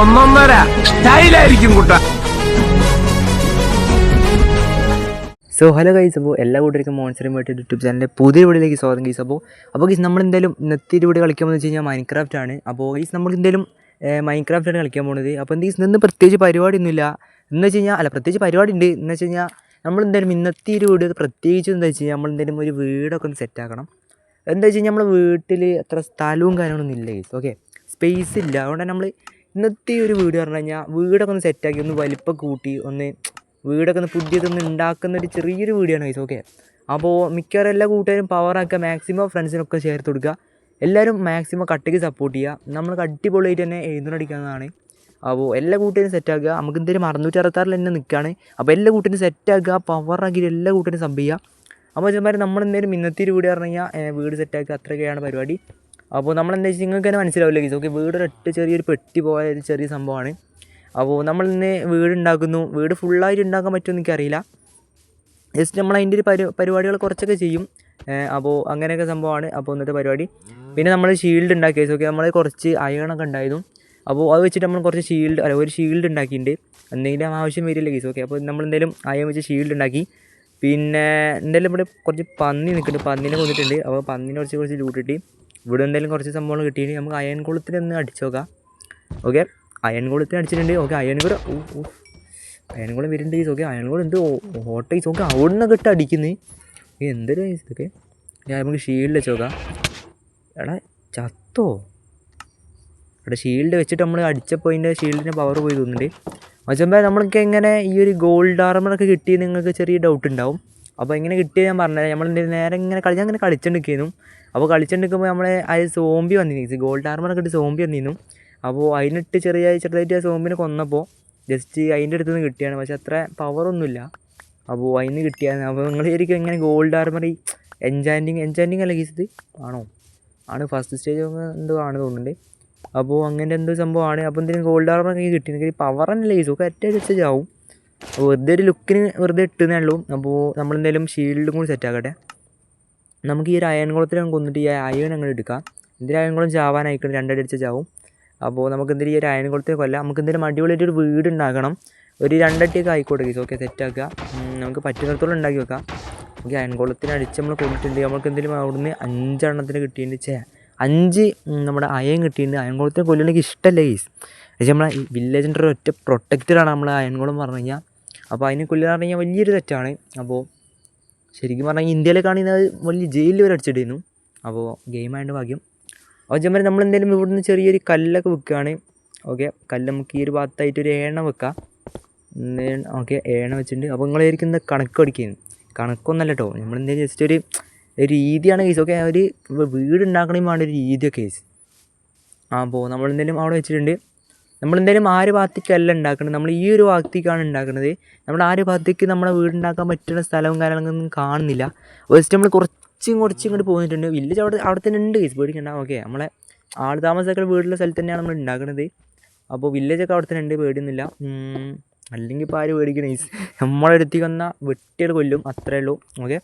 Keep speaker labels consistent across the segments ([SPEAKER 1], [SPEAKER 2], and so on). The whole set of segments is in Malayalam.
[SPEAKER 1] ഒന്നൊന്നര. സ്റ്റൈലായിരിക്കും കുട്ട.
[SPEAKER 2] സോ ഹലോ ഗൈസ് അപ്പോൾ എല്ലാ കൂട്ടർക്കും മോൺസ്റ്റർ വേണ്ടി യൂട്യൂബ് ചാനലിന്റെ പുതിയ വീഡിയോയിലേക്ക് സ്വാഗതം ഗൈസ് അപ്പോൾ അപ്പോൾ ഗൈസ് നമ്മൾ എന്തായാലും ഇന്നത്തെ കളിക്കാൻ പോകുന്നത് വെച്ച് കഴിഞ്ഞാൽ മൈൻക്രാഫ്റ്റ് ആണ്. അപ്പോൾ ഗൈസ് നമ്മൾ എന്തായാലും മൈൻക്രാഫ്റ്റ് ആണ് കളിക്കാൻ പോകുന്നത്. അപ്പോൾ എന്ത് ഗൈസ് പ്രത്യേകിച്ച് പ്രത്യേകിച്ച് പരിപാടിയൊന്നുമില്ല. എന്ന് വെച്ച് കഴിഞ്ഞാൽ അല്ല പ്രത്യേകിച്ച് പരിപാടി ഉണ്ട് എന്ന് വെച്ച് കഴിഞ്ഞാൽ നമ്മൾ എന്തായാലും ഇന്നത്തെ ഒരു വീഡിയോ പ്രത്യേകിച്ച് എന്താ വെച്ച് കഴിഞ്ഞാൽ നമ്മൾ എന്തായാലും ഒരു വീടൊക്കെ ഒന്ന് സെറ്റ് ആക്കണം. എന്താ വെച്ച് കഴിഞ്ഞാൽ നമ്മൾ വീട്ടിൽ അത്ര സ്ഥലവും കാര്യങ്ങളൊന്നും ഇല്ല ഗൈസ് ഓക്കെ സ്പേസ് ഇല്ല. അതുകൊണ്ട് നമ്മൾ ഇന്നത്തെ ഒരു വീട് പറഞ്ഞു കഴിഞ്ഞാൽ വീടൊക്കെ ഒന്ന് സെറ്റാക്കി ഒന്ന് വലിപ്പം കൂട്ടി ഒന്ന് വീടൊക്കെ ഒന്ന് പുതിയതൊന്ന് ഉണ്ടാക്കുന്ന ഒരു ചെറിയൊരു ആണ് ഗൈസ് ഓക്കെ അപ്പോൾ മിക്കവാറും എല്ലാ കൂട്ടുകാരും പവറാക്കുക മാക്സിമം ഫ്രണ്ട്സിനൊക്കെ ചേർത്ത് കൊടുക്കുക. എല്ലാവരും മാക്സിമം കട്ടയ്ക്ക് സപ്പോർട്ട് ചെയ്യുക. നമ്മൾ അടിപൊളിയായിട്ട് തന്നെ എഴുന്നടിക്കാവുന്നതാണ് അപ്പോൾ എല്ലാ കൂട്ടുകാരും സെറ്റാക്കുക നമുക്ക് എന്തെങ്കിലും അറുന്നൂറ്റി അറുപത്താറിൽ തന്നെ നിൽക്കുകയാണ്. അപ്പോൾ എല്ലാ കൂട്ടുകാരും സെറ്റാക്കുക പവറാക്കി എല്ലാ കൂട്ടുകാരും സബ് ചെയ്യുക. അപ്പോൾ ചെന്മാർ നമ്മൾ ഇന്നത്തെ ഒരു വീട് പറഞ്ഞു കഴിഞ്ഞാൽ വീട് സെറ്റാക്കുക അത്രയൊക്കെയാണ് പരിപാടി. അപ്പോൾ നമ്മൾ എന്താ വെച്ചാൽ നിങ്ങൾക്ക് തന്നെ മനസ്സിലാവില്ല ഗീസ്? ഓക്കെ വീട് ഒരൊറ്റ ചെറിയൊരു പെട്ടി പോയ ഒരു ചെറിയ സംഭവമാണ്. അപ്പോൾ നമ്മൾ ഇന്ന് വീട് ഉണ്ടാക്കുന്നു. വീട് ഫുള്ളായിട്ട് ഉണ്ടാക്കാൻ പറ്റുമെന്ന് എനിക്കറിയില്ല. ജസ്റ്റ് നമ്മൾ അതിന്റെ ഒരു പരി പരിപാടികൾ കുറച്ചൊക്കെ ചെയ്യും. അപ്പോൾ അങ്ങനെയൊക്കെ സംഭവമാണ്. അപ്പോൾ ഇന്നത്തെ പരിപാടി. പിന്നെ നമ്മൾ ഷീൽഡ് ഉണ്ടാക്കി ഓക്കെ നമ്മൾ കുറച്ച് അയണൊക്കെ ഉണ്ടായിരുന്നു. അപ്പോൾ അത് വെച്ചിട്ട് നമ്മൾ കുറച്ച് ഷീൽഡ് അല്ല ഒരു ഷീൽഡ് ഉണ്ടാക്കിയിട്ടുണ്ട്. എന്തെങ്കിലും ആവശ്യം വരില്ല കേസ് ഓക്കെ അപ്പോൾ നമ്മൾ എന്തെങ്കിലും അയൺ വെച്ച് ഷീൽഡ് ഉണ്ടാക്കി. പിന്നെ എന്തായാലും ഇവിടെ കുറച്ച് പന്നി നിൽക്കുന്നുണ്ട്. പന്നിനെ കൊന്നിട്ടുണ്ട്. അപ്പോൾ പന്നിനെ കുറച്ച് കുറച്ച് ലൂട്ടിട്ട് ഇവിടെ എന്തെങ്കിലും കുറച്ച് സംഭവങ്ങൾ കിട്ടിയിട്ട് നമുക്ക് അയൺ കുളത്തിൽ ഒന്ന് അടിച്ചു നോക്കാം. ഓക്കെ അയൺ കുളത്തിൽ അടിച്ചിട്ടുണ്ട്. ഓക്കെ അയൺ ഓ അയൺ കുളം വരുന്നുണ്ട് ഈസ് ഓക്കെ അയൺ കുളം എന്ത് ഓട്ട ഈസ് ഓക്കെ അവിടെ നിന്നൊക്കെ ഇട്ട് അടിക്കുന്നത് എന്തൊരു ഇതൊക്കെ? ഞാൻ നമുക്ക് ഷീൽഡ് വെച്ച് നോക്കാം. എടാ ചത്തോ? എടാ ഷീൽഡ് വെച്ചിട്ട് നമ്മൾ അടിച്ചപ്പോൾ അതിന്റെ ഷീൽഡിന്റെ പവർ പോയി തോന്നുന്നുണ്ട്. മച്ചമ്പേ നമ്മൾക്ക് എങ്ങനെ ഈ ഒരു ഗോൾഡ് ആർമറൊക്കെ കിട്ടി നിങ്ങൾക്ക് ചെറിയ ഡൗട്ട് ഉണ്ടാവും. അപ്പോൾ ഇങ്ങനെ കിട്ടിയത് ഞാൻ പറഞ്ഞത് നമ്മൾ നേരെ ഇങ്ങനെ കളി ഞാൻ ഇങ്ങനെ കളിച്ചുകൊണ്ടിരിക്കുന്നു അപ്പോൾ കളിച്ചുകൊണ്ടിരിക്കുമ്പോൾ നമ്മളെ അത് സോംബി വന്നിരുന്നു ഗോൾഡ് ആർമറൊക്കെ ഇട്ട് സോംബി വന്നിരുന്നു അപ്പോൾ അതിനിട്ട് ചെറിയ ചെറുതായിട്ട് ആ സോംബിനെ കൊന്നപ്പോൾ ജസ്റ്റ് അതിന്റെ അടുത്ത് നിന്ന് കിട്ടിയാണ് പക്ഷെ അത്ര പവറൊന്നുമില്ല അപ്പോൾ അതിന് കിട്ടിയാണ് അപ്പോൾ നിങ്ങൾ ശരിക്കും ഇങ്ങനെ ഗോൾഡ് ആർമറി എൻജാന്റിങ് എൻജാന്റിങ് അല്ല ഗീസ് ഇത്? ആണോ? ആണ്. ഫസ്റ്റ് സ്റ്റേജ് എന്തോ ആണ് തോന്നുന്നുണ്ട്. അപ്പോൾ അങ്ങനെ എന്തോ സംഭവമാണ്. അപ്പോൾ എന്തെങ്കിലും ഗോൾഡ് ആർമറൊക്കെ കിട്ടി പവർ തന്നെ ലൈസ് ഒക്കെ ഒറ്റ വെച്ച് ആവും. വെറുതെ ഒരു ലുക്കിന് വെറുതെ ഇട്ടുന്നേ ഉള്ളൂ. അപ്പോൾ നമ്മളെന്തായാലും ഷീൽഡും കൂടി സെറ്റ് ആക്കട്ടെ. നമുക്ക് ഈ ഒരു അയൺ കുളത്തിൽ കൊന്നിട്ട് ഈ അയൺ അങ്ങോട്ട് എടുക്കാം. എന്തിനും അയൺ കുളം ചാവാനായിക്കണം. രണ്ടടി അടിച്ച് ചാവും. അപ്പോൾ നമുക്ക് എന്തെങ്കിലും ഈ ഒരു അയൺ കുളത്തിൽ കൊല്ലാം. നമുക്ക് എന്തെങ്കിലും അടിപൊളിയായിട്ട് ഒരു വീട് ഉണ്ടാക്കണം. ഒരു രണ്ടട്ടിയൊക്കെ ആയിക്കോട്ടെ ഗീസ് ഓക്കെ സെറ്റാക്കുക നമുക്ക് പറ്റുന്നിടത്തോളം ഉണ്ടാക്കി വെക്കാം. നമുക്ക് അയൺ കുളത്തിന് അടിച്ച് നമ്മൾ കൊണ്ടിട്ടുണ്ട് നമുക്ക് എന്തെങ്കിലും അവിടുന്ന് അഞ്ചെണ്ണത്തിന് കിട്ടിയിട്ടുണ്ട്. ചേ അഞ്ച് നമ്മുടെ അയൺ കിട്ടിയിട്ടുണ്ട്. അയൺ കുളത്തിന് കൊല്ലണമെങ്കിൽ ഇഷ്ടമല്ല ഗീസ് പക്ഷേ നമ്മളെ ഈ വില്ലേജിന്റെ ഒരു ഒറ്റ പ്രൊട്ടക്റ്റഡാണ് നമ്മൾ അയൺകോളം പറഞ്ഞു കഴിഞ്ഞാൽ അപ്പോൾ അതിനെ കൊല്ലുക പറഞ്ഞു കഴിഞ്ഞാൽ വലിയൊരു തെറ്റാണ്. അപ്പോൾ ശരിക്കും പറഞ്ഞാൽ ഇന്ത്യയിലെ കാണുന്നത് വലിയ ജയിലിൽ വരെ അടിച്ചിട്ടിരുന്നു. അപ്പോൾ ഗെയിമായതുകൊണ്ട് ഭാഗ്യം. അപ്പോൾ ചെമ്മ നമ്മൾ എന്തെങ്കിലും ഇവിടുന്ന് ചെറിയൊരു കല്ലൊക്കെ വെക്കുകയാണ് ഓക്കെ കല്ല് നമുക്ക് ഈ ഒരു ഭാഗത്തായിട്ട് ഒരു ഏണ വെക്കാം. ഓക്കെ ഏണ വെച്ചിട്ടുണ്ട്. അപ്പോൾ നിങ്ങൾ ഇന്ന് കണക്ക് പഠിക്കുന്നു കണക്കൊന്നല്ല കേട്ടോ നമ്മൾ എന്തെങ്കിലും ജസ്റ്റ് ഒരു രീതിയാണ് കേസ് ഓക്കെ ഒരു വീട് ഉണ്ടാക്കണമെങ്കിൽ വേണ്ട ഒരു രീതിയൊക്കെ കേസ് ആ അപ്പോൾ നമ്മളെന്തെങ്കിലും അവിടെ വെച്ചിട്ടുണ്ട്. നമ്മളെന്തായാലും ആ ഒരു ഭാഗത്തേക്കല്ല ഉണ്ടാക്കുന്നത് നമ്മൾ ഈ ഒരു ഭാഗത്തേക്കാണ് ഉണ്ടാക്കുന്നത് നമ്മൾ ആര് ഭാഗത്തേക്ക് നമ്മുടെ വീടുണ്ടാക്കാൻ പറ്റുന്ന സ്ഥലവും കാര്യങ്ങളൊന്നും കാണുന്നില്ല. ജസ്റ്റ് നമ്മൾ കുറച്ചും കുറച്ചും ഇങ്ങോട്ട് പോന്നിട്ടുണ്ട്. വില്ലേജ് അവിടെ അവിടെ തന്നെ ഉണ്ട്. കേസ് പേടിക്കണ്ട. ഓക്കെ നമ്മളെ ആൾ താമസമൊക്കെ വീടുള്ള സ്ഥലത്ത് തന്നെയാണ് നമ്മൾ ഉണ്ടാക്കുന്നത് അപ്പോൾ വില്ലേജൊക്കെ അവിടെ തന്നെ ഉണ്ട്. പേടിയൊന്നുമില്ല. അല്ലെങ്കിൽ ഇപ്പോൾ ആര് പേടിക്കണേ നമ്മളെടുത്തേക്ക് നമ്മളെ അടുത്തേക്ക് വന്ന വെട്ടികൾ കൊല്ലും. അത്രേ ഉള്ളൂ. ഓക്കെ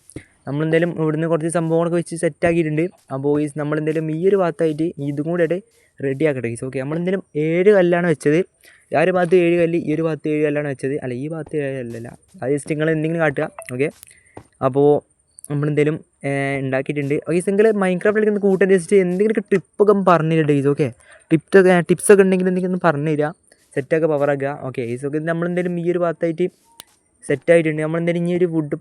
[SPEAKER 2] നമ്മളെന്തായാലും ഇവിടുന്ന് കുറച്ച് സംഭവങ്ങളൊക്കെ വെച്ച് സെറ്റാക്കിയിട്ടുണ്ട്. അപ്പോൾ ഈ നമ്മളെന്തായാലും ഈ ഒരു ഭാഗത്തായിട്ട് ഇതും കൂടെ ആയിട്ട് റെഡി ആക്കട്ടെ ഗീസ് ഓക്കെ നമ്മളെന്തായാലും ഏഴ് കല്ലാണ് വെച്ചത്. ആ ഒരു ഭാഗത്ത് ഏഴ് കല്ല് ഈ ഒരു ഭാഗത്ത് ഏഴ് കല്ലാണ് വെച്ചത്. അല്ല ഈ ഭാഗത്ത് ഏഴ് കല്ലല്ല. അത് ജസ്റ്റ് നിങ്ങൾ എന്തെങ്കിലും കാട്ടുക. ഓക്കെ അപ്പോൾ നമ്മളെന്തെങ്കിലും ഉണ്ടാക്കിയിട്ടുണ്ട്. ഓക്കെ നിങ്ങൾ മൈൻക്രാഫ്റ്റ് കളിക്കുന്ന കൂട്ടാൻ ജസ്റ്റ് എന്തെങ്കിലുമൊക്കെ ടിപ്പൊക്കെ പറഞ്ഞു തരിക ഗീസ് ഓക്കെ ടിപ്സൊക്കെ ടിപ്സൊക്കെ ഉണ്ടെങ്കിൽ എന്തെങ്കിലും ഒന്ന് പറഞ്ഞു തരിക. സെറ്റൊക്കെ പവറാക്കുക ഓക്കെ ഈസ് ഓക്കെ നമ്മളെന്തേലും ഈ ഒരു ഭാഗത്തായിട്ട് സെറ്റായിട്ടുണ്ട്. നമ്മളെന്തായാലും ഇനി ഒരു വുഡ്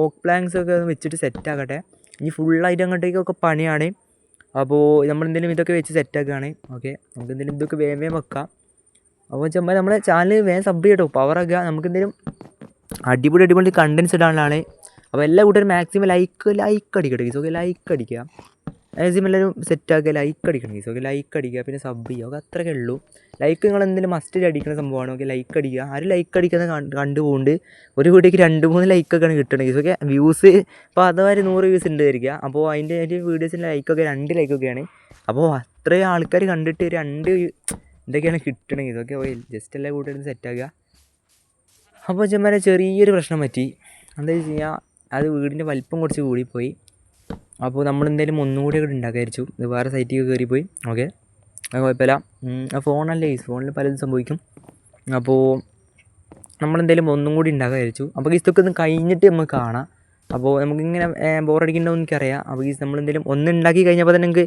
[SPEAKER 2] ഓക്ക് പ്ലാങ്സ് ഒക്കെ വെച്ചിട്ട് സെറ്റാക്കട്ടെ. ഇനി ഫുള്ളായിട്ട് അങ്ങോട്ടേക്കൊക്കെ പണിയാണ്. അപ്പോൾ നമ്മളെന്തെങ്കിലും ഇതൊക്കെ വെച്ച് സെറ്റാക്കുകയാണ്. ഓക്കെ നമുക്ക് എന്തെങ്കിലും ഇതൊക്കെ വേഗം വേഗം വെക്കാം. അപ്പോൾ ചുമ്മാ നമ്മുടെ ചാനൽ വേഗം സബ് ചെയ്യട്ടോ. പവറൊക്കെ നമുക്ക് എന്തെങ്കിലും അടിപൊളി അടിപൊളി കണ്ടൻസ് ഇടാനുള്ളതാണ്. അപ്പോൾ എല്ലാ കൂട്ടരും മാക്സിമം ലൈക്ക് ലൈക്ക് അടിക്കട്ടെ ഓക്കെ ലൈക്ക് അടിക്കുക. മാക്സിമം എല്ലാവരും സെറ്റാക്കുക ലൈക്ക് അടിക്കണം. ഗീസ് ഓക്കെ ലൈക്ക് അടിക്കുക പിന്നെ സബ് ചെയ്യുക അത്രയൊക്കെ ഉള്ളൂ. ലൈക്ക് നിങ്ങൾ എന്തെങ്കിലും മസ്റ്റ് അടിക്കുന്ന സംഭവമാണ്? ഓക്കെ ലൈക്ക് അടിക്കുക. ആരും ലൈക്ക് അടിക്കുന്ന കണ്ടു ഒരു വീഡിയോക്ക് രണ്ട് മൂന്ന് ലൈക്കൊക്കെയാണ് കിട്ടുന്നത് ഗീസ് ഓക്കെ വ്യൂസ് ഇപ്പോൾ അഥവാ നൂറ് വ്യൂസ് ഉണ്ട് വരിക അപ്പോൾ അതിന്റെ ഒരു വീഡിയോസിന്റെ ലൈക്കൊക്കെ രണ്ട് ലൈക്കൊക്കെയാണ് അപ്പോൾ അത്രയും ആൾക്കാർ കണ്ടിട്ട് രണ്ട് എന്തൊക്കെയാണ് കിട്ടണത്. ഇതൊക്കെ ജസ്റ്റ് എല്ലാ കൂട്ടുകാരും സെറ്റാക്കുക അപ്പോൾ ചെമ്മാരെ ചെറിയൊരു പ്രശ്നം പറ്റി. എന്താ വെച്ച് കഴിഞ്ഞാൽ അത് വീടിന്റെ വലിപ്പം കുറച്ച് കൂടിപ്പോയി. അപ്പോൾ നമ്മൾ എന്തായാലും ഒന്നും കൂടി കൂടെ ഉണ്ടാക്കാതിരിച്ചു ഇത് വേറെ സൈറ്റിൽ കയറിപ്പോയി ഓക്കെ അത് കുഴപ്പമില്ല ആ ഫോണല്ലേ ഈ ഫോണിൽ പലതും സംഭവിക്കും. അപ്പോൾ നമ്മളെന്തായാലും ഒന്നും കൂടി ഉണ്ടാക്കാൻ വിചാരിച്ചു. അപ്പോൾ ഈ ഇതൊക്കെ ഒന്ന് കഴിഞ്ഞിട്ട് നമുക്ക് കാണാം അപ്പോൾ നമുക്കിങ്ങനെ ബോറടിക്കണമെന്ന് എനിക്കറിയാം. അപ്പോൾ ഗീസ് നമ്മളെന്തെങ്കിലും ഒന്ന് ഉണ്ടാക്കി കഴിഞ്ഞപ്പോൾ തന്നെ എനിക്ക്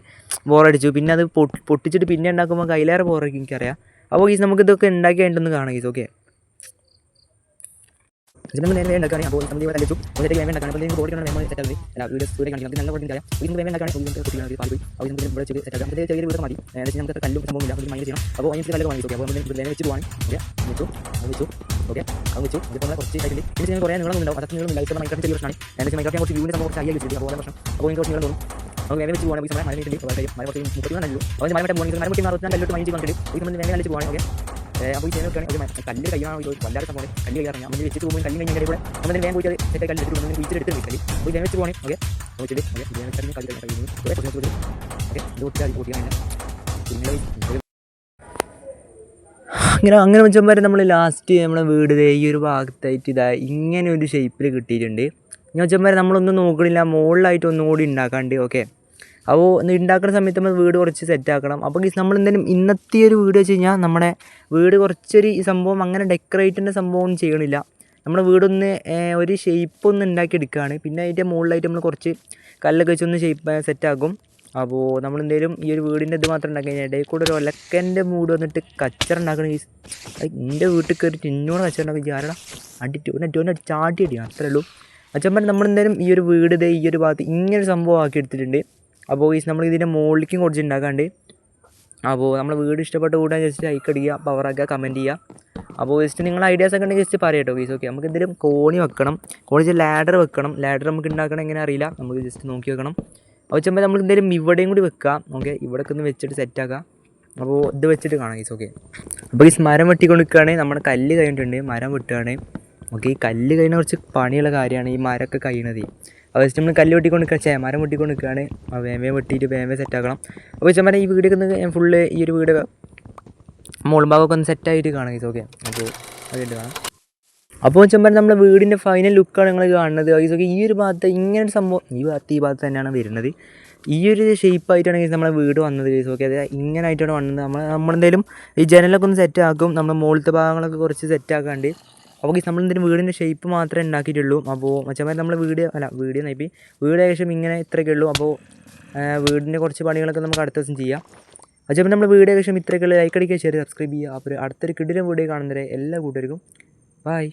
[SPEAKER 2] ബോറടിച്ചു പിന്നെ അത് പൊട്ടി പൊട്ടിച്ചിട്ട് പിന്നെ ഉണ്ടാക്കുമ്പോൾ കയ്യിലേറെ ബോറടിക്കും എനിക്കറിയാം. അപ്പോൾ ഗീസ് നമുക്ക് ഇതൊക്കെ ഉണ്ടാക്കി കഴിഞ്ഞിട്ടൊന്ന് കാണാം ഗീസ് ഓക്കെ നമ്മൾ നേരെ ഉണ്ടാക്കുകയാണ് അപ്പോൾ നമ്മൾ ഇവിടെ കലിച്ചു എന്നിട്ട് വേമ ഉണ്ടാക്കാൻ അപ്പോൾ നിങ്ങൾക്ക് ബോർഡിലാണ് വേമ സെറ്റ് ആക്കി അല്ല വീഡിയോ സ്റ്റോറി കാണിക്കുന്നത് നല്ല ബോർഡിൽ അറിയാം ഇത് വേമ ഉണ്ടാക്കാൻ നമുക്ക് കുട്ടികളെ പാൽ പോയി അപ്പോൾ നമുക്ക് ഇവിടെ ചെയ്ത് സെറ്റ് ആക്കാം അപ്പോൾ ചെറിയ വീട് മതി. ഏകദേശം നമുക്ക് കല്ലും സംഭവമില്ല അപ്പോൾ മൈൻഡ് ചെയ്യണം. അപ്പോൾ അതിന് കല്ല് വാങ്ങി അപ്പോൾ നമ്മൾ വേമ വെച്ച് പോകാൻ ഓക്കെ? വെച്ചു. വെച്ചു. ഓക്കെ? അത് വെച്ചു. ഇതിപ്പോൾ നമ്മൾ കുറച്ച് ആയിട്ടുണ്ട് ഇത് ചെയ്യുന്ന കുറേ നീളം ഉണ്ടാവും. അതൊക്കെ നീളം ലൈറ്റ് മൈക്രോഫോൺ ചെറിയ പ്രശ്നമാണ്. മൈക്രോഫോൺ കുറച്ച് വ്യൂവിന് സംഭവം കുറച്ച് ഹൈ വെച്ചിട്ട് അപ്പോൾ പ്രശ്നം അപ്പോൾ എനിക്ക് കുറച്ച് നീളം തോന്നും അപ്പോൾ വേമ വെച്ച് പോകാൻ സമയം മഴ വീട്ടിൽ അപ്പോൾ അപ്പോൾ ഈ കല്ല് കയ്യാണോ ഒരു വല്ലാതെ സംഭവം. കല്ല് കയ്യാറിഞ്ഞാൽ അങ്ങനെ വെച്ചിട്ട് പോകുമ്പോൾ കല്ല് കഴിഞ്ഞാൽ കൂടെ നമ്മൾ വേഗം പോയിട്ട് കല്ല് എടുത്ത് നമ്മൾ വീട്ടിൽ എടുത്ത് കളി അപ്പോൾ ഇത് വെച്ച് പോകണേ ഓക്കെ. നോക്കിയിട്ട് ഇത് കല്ല് കഴിഞ്ഞു ഓക്കെ കുറച്ച് ഓക്കെ. ഇത് അങ്ങനെ അങ്ങനെ വെച്ചപ്പോൾ നമ്മൾ ലാസ്റ്റ് നമ്മുടെ വീട് ഈ ഒരു ഭാഗത്തായിട്ട് ഇതാ ഇങ്ങനെ ഒരു ഷേപ്പിൽ കിട്ടിയിട്ടുണ്ട്. ഞാൻ വെച്ചപ്പോൾ നമ്മളൊന്നും നോക്കണില്ല. മുകളിലായിട്ട് ഒന്നുകൂടി ഉണ്ടാക്കാണ്ട്. ഓക്കെ. അപ്പോൾ ഉണ്ടാക്കുന്ന സമയത്ത് നമ്മൾ വീട് കുറച്ച് സെറ്റാക്കണം അപ്പോൾ നമ്മൾ എന്തായാലും ഇന്നത്തെ ഒരു വീട് വെച്ച് കഴിഞ്ഞാൽ നമ്മുടെ വീട് കുറച്ചൊരു ഈ സംഭവം അങ്ങനെ ഡെക്കറേറ്റിന്റെ സംഭവം ഒന്നും ചെയ്യണില്ല. നമ്മുടെ വീടൊന്ന് ഒരു ഷേപ്പ് ഒന്ന് ഉണ്ടാക്കി എടുക്കുകയാണ് പിന്നെ അതിന്റെ മുകളിലായിട്ട് നമ്മൾ കുറച്ച് കല്ലൊക്കെ വെച്ചൊന്ന് ഷേപ്പ് സെറ്റാക്കും അപ്പോൾ നമ്മൾ എന്തെങ്കിലും ഈ ഒരു വീടിന്റെ ഇത് മാത്രം ഉണ്ടാക്കി കഴിഞ്ഞാൽ ഇടയിൽ കൂടെ ഒരു ഒലക്കന്റെ മൂട് വന്നിട്ട് കച്ചറ ഉണ്ടാക്കണ ഈ എന്റെ വീട്ടിൽ കയറിയിട്ട് എന്നോട് കച്ചറ ഉണ്ടാക്കി ആരടാ? അടിച്ചു ടോനെ ചാട്ടി അടിയാണ് അത്രേ ഉള്ളൂ. അച്ഛൻ നമ്മളെന്തായാലും ഈ ഒരു വീട് ഈ ഒരു ഭാഗത്ത് ഇങ്ങനെ സംഭവം ആക്കി എടുത്തിട്ടുണ്ട്. അപ്പോൾ ഈ നമ്മൾ ഇതിന്റെ മുകളിലേക്കും കുറച്ച് ഉണ്ടാക്കാണ്ട്. അപ്പോൾ നമ്മൾ വീട് ഇഷ്ടപ്പെട്ട കൂടാൻ ജസ്റ്റ് ലൈക്ക് അടിക്കുക പവറാക്കുക കമന്റ് ചെയ്യുക. അപ്പോൾ ജസ്റ്റ് നിങ്ങൾ ഐഡിയാസ് ഒക്കെ ഉണ്ടെങ്കിൽ ജസ്റ്റ് പറയട്ടോ ഗീസ് ഓക്കെ നമുക്ക് എന്തെങ്കിലും കോണി വെക്കണം. കോണി ലാഡർ വെക്കണം. ലാഡർ നമുക്ക് ഉണ്ടാക്കണം എങ്ങനെ അറിയില്ല. നമുക്ക് ജസ്റ്റ് നോക്കി വെക്കണം. അപ്പോൾ ചെമ്പോൾ നമുക്ക് എന്തെങ്കിലും ഇവിടെയും കൂടി വെക്കാം ഓക്കെ ഇവിടെയൊക്കെ ഒന്ന് വെച്ചിട്ട് സെറ്റാക്കാം അപ്പോൾ ഇത് വെച്ചിട്ട് കാണാം ഗീസ് ഓക്കെ അപ്പോൾ ഈ മരം വെട്ടിക്കൊണ്ട് നിൽക്കുകയാണെങ്കിൽ നമ്മുടെ കല്ല് കഴിഞ്ഞിട്ടുണ്ട്. മരം വെട്ടുകയാണെങ്കിൽ ഓക്കെ ഈ കല്ല് കഴിഞ്ഞ കുറച്ച് പണിയുള്ള കാര്യമാണ് ഈ മരമൊക്കെ കഴിയണത്. അപ്പോൾ ജസ്റ്റ് നമ്മൾ കല്ല് വെട്ടിക്കൊണ്ട് നിൽക്കുക ചേമാരം വെട്ടിക്കൊണ്ട് നിൽക്കുകയാണ്. ആ വേമേ വെട്ടിയിട്ട് വേമേ സെറ്റാക്കണം അപ്പോൾ ചേമാരം ഈ വീടൊക്കെ ഒന്ന് ഫുള്ള് ഈ ഒരു വീട് മോൾ ഭാഗമൊക്കെ ഒന്ന് സെറ്റായിട്ട് കാണാം ഗീസ് ഓക്കെ അപ്പോൾ അതായിട്ട് കാണാം. അപ്പോൾ ചെമ്പൻ നമ്മുടെ വീടിന്റെ ഫൈനൽ ലുക്കാണ് നിങ്ങൾ കാണുന്നത്. ഓക്കെ ഈ ഒരു ഭാഗത്ത് ഇങ്ങനെ ഒരു സംഭവം ഈ ഭാഗത്ത് ഈ ഭാഗത്ത് തന്നെയാണ് വരുന്നത്. ഈ ഒരു ഷേപ്പായിട്ടാണ് ഗൈസ് നമ്മളെ വീട് വന്നത് ഗൈസ് ഓക്കെ അത് ഇങ്ങനെ ആയിട്ടാണ് വന്നത്. നമ്മൾ നമ്മളെന്തായാലും ഈ ജനലൊക്കെ ഒന്ന് സെറ്റാക്കും നമ്മുടെ മുകളിലത്തെ ഭാഗങ്ങളൊക്കെ കുറച്ച് സെറ്റ് ആക്കാണ്ട്. അപ്പോൾ ഗൈസ് നമ്മളെന്തെങ്കിലും വീടിന്റെ ഷേപ്പ് മാത്രമേ ഉണ്ടാക്കിയിട്ടുള്ളൂ. അപ്പോൾ മച്ചമാർ നമ്മൾ വീട് അല്ല വീട് നയിപ്പി വീട് ഏകദേശം ഇങ്ങനെ ഇത്രയൊക്കെ ഉള്ളൂ. അപ്പോൾ വീടിന്റെ കുറച്ച് പണികളൊക്കെ നമുക്ക് അടുത്ത ദിവസം ചെയ്യാം. അപ്പോൾ നമ്മൾ വീഡിയോ ഏകദേശം ഇത്രയൊക്കെ ലൈക്ക് അടിക്കുക ഷെയർ സബ്സ്ക്രൈബ് ചെയ്യുക. അപ്പോൾ അടുത്തൊരു കിടിലം വീഡിയോ കാണുന്നവരെ എല്ലാ കൂട്ടുകാർക്കും ബൈ